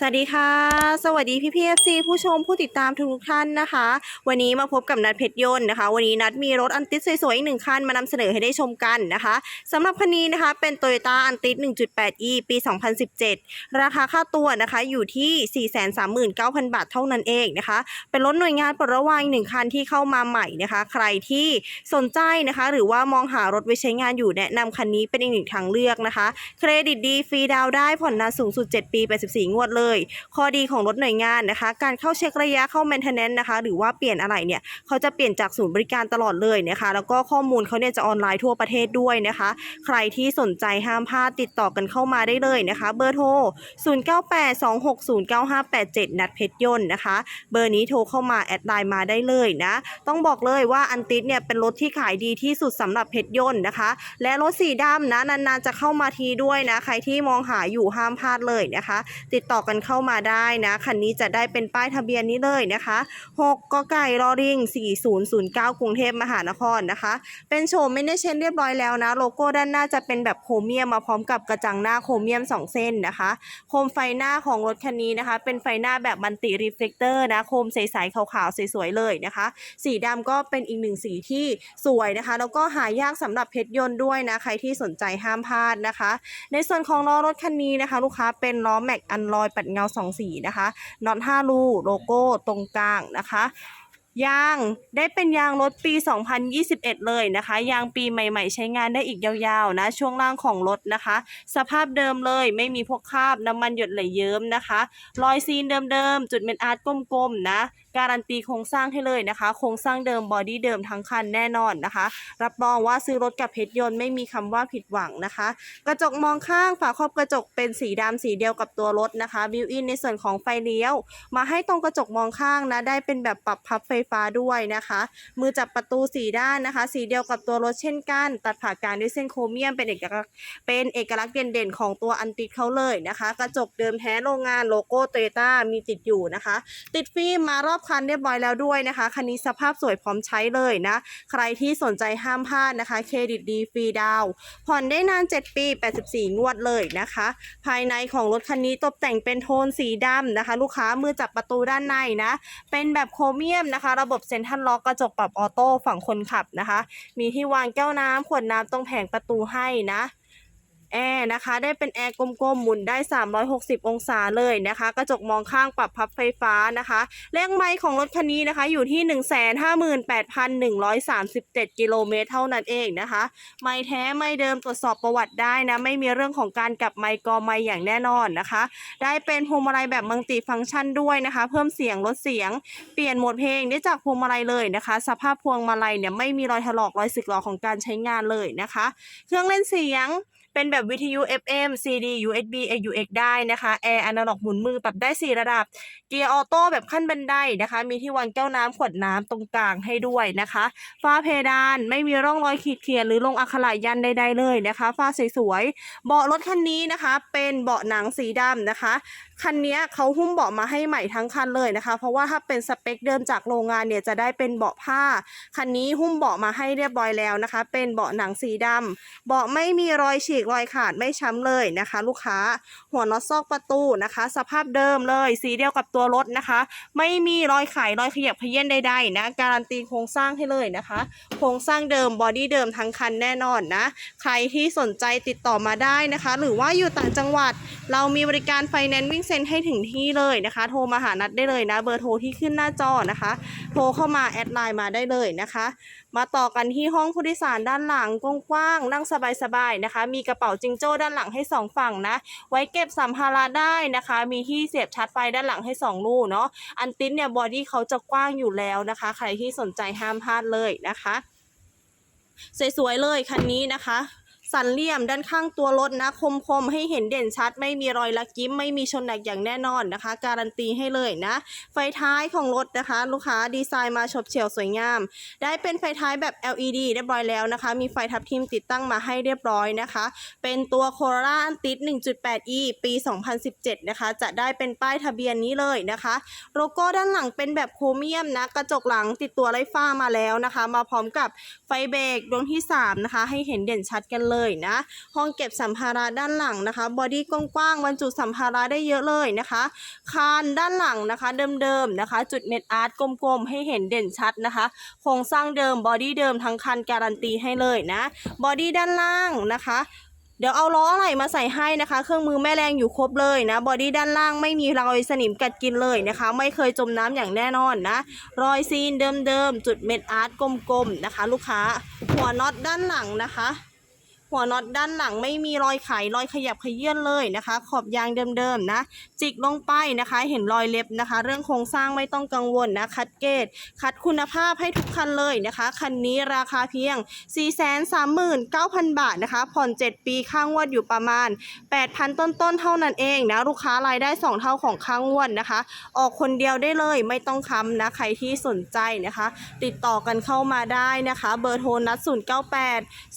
สวัสดีค่ะ สวัสดีพี่พีเอฟซีผู้ชมผู้ติดตามทุกท่านนะคะ วันนี้มาพบกับนัดเพชรยนต์นะคะ วันนี้นัดมีรถอันติสสวยๆอีกหนึ่งคันมานำเสนอให้ได้ชมกันนะคะสำหรับคันนี้นะคะเป็น t o y ยต้าอันติส 1.8e ปี 2017 ราคาค่าตัวนะคะอยู่ที่ 439,000 บาทเท่านั้นเองนะคะ เป็นรถหน่วยงานปลดระวางหนึ่งคันที่เข้ามาใหม่นะคะ ใครที่สนใจนะคะ หรือว่ามองหารถไว้ใช้งานอยู่แนะนำคันนี้เป็นอีกหนึ่งทางเลือกนะคะ เครดิตดีฟรีดาวได้ผ่อนนานสูงสุด 7 ปี84งวดเลยข้อดีของรถหน่วยงานนะคะ การเข้าเช็คระยะเข้า maintenance นะคะ หรือว่าเปลี่ยนอะไรเนี่ยเขาจะเปลี่ยนจากศูนย์บริการตลอดเลยนะคะ แล้วก็ข้อมูลเขาเนี่ยจะออนไลน์ทั่วประเทศด้วยนะคะ ใครที่สนใจห้ามพลาดติดต่อกันเข้ามาได้เลยนะคะ เบอร์โทร 0982609587 นัดเพชรยนต์นะคะ เบอร์นี้โทรเข้ามาแอดไลน์มาได้เลยนะ ต้องบอกเลยว่าอันติสเนี่ยเป็นรถที่ขายดีที่สุดสำหรับเพชรยนต์นะคะ และรถสีดำนะนานๆจะเข้ามาทีด้วยนะ ใครที่มองหาอยู่ห้ามพลาดเลยนะคะ ติดต่อกันเข้ามาได้นะคันนี้จะได้เป็นป้ายทะเบียนนี้เลยนะคะ6กไก่รอริง 4009 กรุงเทพมหานครนะคะ เป็นโฉมไม่ได้เช่นเรียบร้อยแล้วนะ โลโก้ด้านหน้าจะเป็นแบบโครเมียมมาพร้อมกับกระจังหน้าโครเมียม 2 เส้นนะคะ โคมไฟหน้าของรถคันนี้นะคะ เป็นไฟหน้าแบบมันติรีเฟล็กเตอร์นะ โคมใสๆขาวๆสวยๆเลยนะคะ สีดำก็เป็นอีกหนึ่งสีที่สวยนะคะ แล้วก็หายากสำหรับเพชรยนต์ด้วยนะ ใครที่สนใจห้ามพลาดนะคะ ในส่วนของล้อรถคันนี้นะคะ ลูกค้าเป็นล้อแม็กอันลอยปัดเงาสองสีนะคะน็อต5รูโลโก้ตรงกลางนะคะยางได้เป็นยางรถปี 2021 เลยนะคะ ยางปีใหม่ ๆ ใช้งานได้อีกยาวๆนะ ช่วงล่างของรถนะคะ สภาพเดิมเลยไม่มีพวกคราบน้ำมันหยดไหลเยิ้มนะคะ รอยซีนเดิมๆ จุดเมนอาร์ตกลมๆนะ การันตีโครงสร้างให้เลยนะคะ โครงสร้างเดิมบอดี้เดิมทั้งคันแน่นอนนะคะ รับรองว่าซื้อรถกับเพชรยนต์ไม่มีคำว่าผิดหวังนะคะ กระจกมองข้างฝาครอบกระจกเป็นสีดำสีเดียวกับตัวรถนะคะบิวอินในส่วนของไฟเลี้ยว มาให้ตรงกระจกมองข้างนะได้เป็นแบบปรับพับไฟฟ้าด้วยนะคะ มือจับประตูสีด้านนะคะ สีเดียวกับตัวรถเช่นกัน ตัดผ่ากลารด้วยเส้นโครเมียมเป็นเอกลักษณ์เป็นเอกลักษณ์เด่นๆของตัวอันติดเขาเลยนะคะ กระจกเดิมแท้โรงงานโลโก้โตโยต้ามีติดอยู่นะคะ ติดฟิล์มมารอบคันเรียบร้อยแล้วด้วยนะคะ คันนี้สภาพสวยพร้อมใช้เลยนะ ใครที่สนใจห้ามพลาดนะคะ เครดิตดีฟรีดาวผ่อนได้นาน 7 ปี 84 งวดเลยนะคะ ภายในของรถคันนี้ตกแต่งเป็นโทนสีดำนะคะ ลูกค้ามือจับประตูด้านในนะ เป็นแบบโครเมียมนะคะ ระบบเซ็นทรัลล็อกกระจกปรับออโต้ฝั่งคนขับนะคะ มีที่วางแก้วน้ำขวดน้ำตรงแผงประตูให้นะ แอร์นะคะ ได้เป็นแอร์กลมๆหมุนได้ 360 องศาเลยนะคะ กระจกมองข้างปรับพับไฟฟ้านะคะ เลขไมล์ของรถคันนี้นะคะ อยู่ที่ 158,137 กิโลเมตรเท่านั้นเองนะคะ ไม่แท้ไม่เดิมตรวจสอบประวัติได้นะ ไม่มีเรื่องของการกลับไมค์กอไมค์อย่างแน่นอนนะคะ ได้เป็นพวงมาลัยแบบมัลติฟังก์ชันด้วยนะคะ เพิ่มเสียงลดเสียง เปลี่ยนโหมดเพลงได้จากพวงมาลัยเลยนะคะ สภาพพวงมาลัยเนี่ยไม่มีรอยถลอกรอยสึกหรอของการใช้งานเลยนะคะ เครื่องเล่นเสียง เป็นแบบวิทยุ FM CD USB AUX ได้นะคะแอร์อนาล็อกหมุนมือปรับได้ 4 ระดับ เกียร์ออโต้แบบขั้นบันไดนะคะ มีที่วางแก้วน้ำขวดน้ำตรงกลางให้ด้วยนะคะฝ้าเพดานไม่มีร่องรอยขีดเขียนหรือลงอักขระยันใดๆเลยนะคะฝ้าสวยๆเบาะรถคันนี้นะคะ เป็นเบาะหนังสีดำนะคะ คันนี้เขาหุ้มเบาะมาให้ใหม่ทั้งคันเลยนะคะ เพราะว่าถ้าเป็นสเปคเดิมจากโรงงานเนี่ยจะได้เป็นเบาะผ้า คันนี้หุ้มเบาะมาให้เรียบร้อยแล้วนะคะ เป็นเบาะหนังสีดำเบาะไม่มีรอยฉีกรอยขาดไม่ช้ำเลยนะคะ ลูกค้า หัวน็อตซอกประตูนะคะ สภาพเดิมเลย สีเดียวกับตัวรถนะคะ ไม่มีรอยไขรอยขยับเขยี้ยนใดๆนะ การันตีโครงสร้างให้เลยนะคะ โครงสร้างเดิมบอดี้เดิมทั้งคันแน่นอนนะ ใครที่สนใจติดต่อมาได้นะคะ หรือว่าอยู่ต่างจังหวัด เรามีบริการไฟแนนซ์วิ่งเซ็นให้ถึงที่เลยนะคะ โทรมาหานัดได้เลยนะ เบอร์โทรที่ขึ้นหน้าจอนะคะ โทรเข้ามาแอดไลน์มาได้เลยนะคะ มาต่อกันที่ห้องผู้โดยสารด้านหลังกว้างๆนั่งสบายๆนะคะ มีกระเป๋าจิงโจ้ด้านหลังให้สองฝั่งนะ ไว้เก็บสัมภาระได้นะคะ มีที่เสียบชาร์จไฟด้านหลังให้สองลูกเนาะอันตินเนี่ยบอดี้เขาจะกว้างอยู่แล้วนะคะ ใครที่สนใจห้ามพลาดเลยนะคะสวยๆเลยคันนี้นะคะ สันเหลี่ยมด้านข้างตัวรถนะ คมๆ ให้เห็นเด่นชัด ไม่มีรอยลักยิ้ม ไม่มีชนหนักอย่างแน่นอนนะคะ การันตีให้เลยนะ ไฟท้ายของรถนะคะ ลูกค้าดีไซน์มาฉบเฉี่ยวสวยงาม ได้เป็นไฟท้ายแบบ LED เรียบร้อยแล้วนะคะ มีไฟทับทิมติดตั้งมาให้เรียบร้อยนะคะ เป็นตัวโคโรล่าติด 1.8e ปี 2017 นะคะ จะได้เป็นป้ายทะเบียนนี้เลยนะคะ โลโก้ด้านหลังเป็นแบบโครเมียมนะ กระจกหลังติดตัวไร้ฝ้ามาแล้วนะคะ มาพร้อมกับไฟเบรกดวงที่ 3 นะคะ ให้เห็นเด่นชัดกันเลยเลยนะ ห้องเก็บสัมภาระด้านหลังนะคะ บอดี้กว้างๆบรรจุสัมภาระได้เยอะเลยนะคะ คานด้านหลังนะคะเดิมๆนะคะ จุดเม็ดอาร์ตกลมๆ ให้เห็นเด่นชัดนะคะ โครงสร้างเดิมบอดี้เดิมทั้งคันการันตีให้เลยนะ บอดี้ด้านล่างนะคะเดี๋ยวเอาล้ออะไรมาใส่ให้นะคะ เครื่องมือแม่แรงอยู่ครบเลยนะ บอดี้ด้านล่างไม่มีรอยสนิมกัดกินเลยนะคะ ไม่เคยจมน้ำอย่างแน่นอนนะ รอยซีนเดิมๆ จุดเม็ดอาร์ตกลมๆนะคะ ลูกค้า หัวน็อตด้านหลังนะคะ หัวน็อตด้านหลังไม่มีรอยไขรอยขยับขยื่นเลยนะคะ ขอบยางเดิมๆนะ จิกลงไปนะคะ เห็นรอยเล็บนะคะ เรื่องโครงสร้างไม่ต้องกังวลนะ คัดเกรดคัดคุณภาพให้ทุกคันเลยนะคะ คันนี้ราคาเพียง 439,000 บาทนะคะ ผ่อน 7 ปีค่างวดอยู่ประมาณ 8,000 ต้นๆ เท่านั้นเองนะ ลูกค้ารายได้ 2 เท่าของค่างวดนะคะ ออกคนเดียวได้เลยไม่ต้องค้ำนะใครที่สนใจนะคะ ติดต่อกันเข้ามาได้นะคะ เบอร์โทรนัด098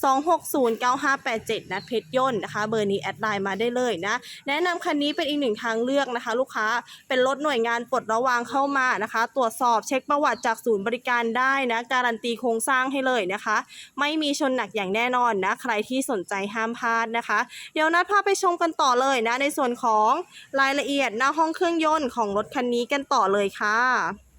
260 9587นัดเพชรย่นต์นะคะ เบอร์นี้แอดไลน์มาได้เลยนะ แนะนำคันนี้เป็นอีกหนึ่งทางเลือกนะคะ ลูกค้าเป็นรถหน่วยงานปลดระวางเข้ามานะคะ ตรวจสอบเช็คประวัติจากศูนย์บริการได้นะ การันตีโครงสร้างให้เลยนะคะ ไม่มีชนหนักอย่างแน่นอนนะ ใครที่สนใจห้ามพลาดนะคะ เดี๋ยวนัดพาไปชมกันต่อเลยนะ ในส่วนของรายละเอียดหน้าห้องเครื่องยนต์ของรถคันนี้กันต่อเลยค่ะ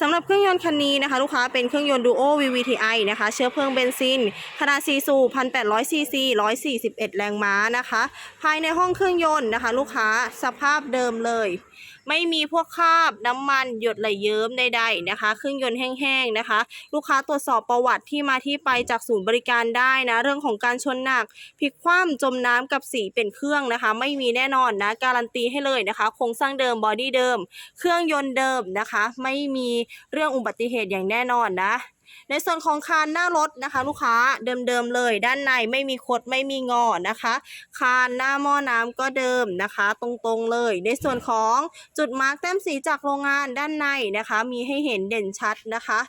สำหรับเครื่องยนต์คันนี้นะคะ ลูกค้าเป็นเครื่องยนต์ Duo VVTi นะคะ เชื้อเพลิงเบนซิน ขนาด4สูบ1,800ซีซี141 แรงม้านะคะ ภายในห้องเครื่องยนต์นะคะ ลูกค้าสภาพเดิมเลย ไม่มีพวกคราบน้ำมันหยดไหลเยิ้มใดๆนะคะ เครื่องยนต์แห้งๆนะคะ ลูกค้าตรวจสอบประวัติที่มาที่ไปจากศูนย์บริการได้นะ เรื่องของการชนหนักพลิกคว่ำจมน้ำกับสีเป็นเครื่องนะคะ ไม่มีแน่นอนนะ การันตีให้เลยนะคะ โครงสร้างเดิมบอดี้เดิม เครื่องยนต์เดิมนะคะ ไม่มีเรื่องอุบัติเหตุอย่างแน่นอนนะ ในส่วนของคานหน้ารถนะคะ ลูกค้าเดิมๆเลย ด้านในไม่มีคดไม่มีงอนะคะ คานหน้าหม้อน้ำก็เดิมนะคะ ตรงๆเลย ในส่วนของจุดมาร์กแต้มสีจากโรงงานด้านในนะคะ มีให้เห็นเด่นชัดนะคะ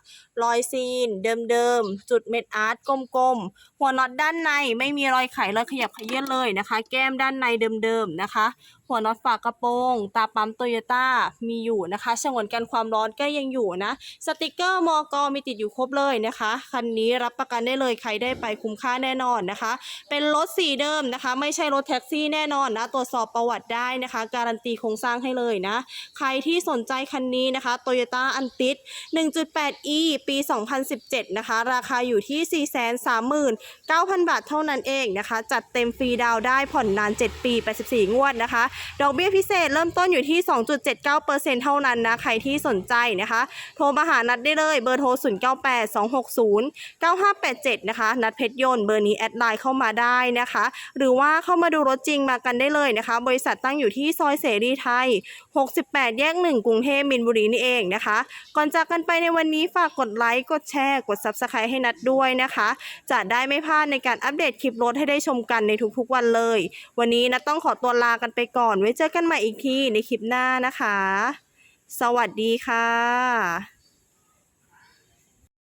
รอยซีนเดิมๆจุดเม็ดอาร์ตกลมๆหัวน็อตด้านในไม่มีรอยไขรอยขยับขยื่นเลยนะคะ แก้มด้านในเดิมๆนะคะหัวน็อตฝากระโปรง ตาปั๊มโตโยต้ามีอยู่นะคะฉงนกันความร้อนก็ยังอยู่นะ สติกเกอร์มอกมีติดอยู่ครบเลยนะคะ คันนี้รับประกันได้เลยใครได้ไปคุ้มค่าแน่นอนนะคะ เป็นรถสีเดิมนะคะ ไม่ใช่รถแท็กซี่แน่นอนนะ ตรวจสอบประวัติได้นะคะ การันตีโครงสร้างให้เลยนะ ใครที่สนใจคันนี้นะคะ Toyota a n t i s 1.8e ปี 2017 นะคะ ราคาอยู่ที่ 439,000 บาทเท่านั้นเองนะคะ จัดเต็มฟรีดาวได้ผ่อนนาน 7 ปี 84 งวดนะคะดอกเบี้ยพิเศษเริ่มต้นอยู่ที่ 2.79%เท่านั้นนะ ใครที่สนใจนะคะ โทรมาหานัดได้เลย เบอร์โทร 0982609587 นะคะ นัดเพชรยนต์ เบอร์นี้แอดไลน์เข้ามาได้นะคะ หรือว่าเข้ามาดูรถจริงมากันได้เลยนะคะ บริษัทตั้งอยู่ที่ซอยเสรีไทย 68 แยก 1 กรุงเทพมินบุรีนี่เองนะคะ ก่อนจากกันไปในวันนี้ฝากกดไลค์ กดแชร์ กด Subscribe ให้นัดด้วยนะคะ จะได้ไม่พลาดในการอัปเดตคลิปรถให้ได้ชมกันในทุกๆวันเลย วันนี้นัดต้องขอตัวลากันไปก่อนก่อนไว้เจอกันใหม่อีกทีในคลิปหน้านะคะ สวัสดีค่ะ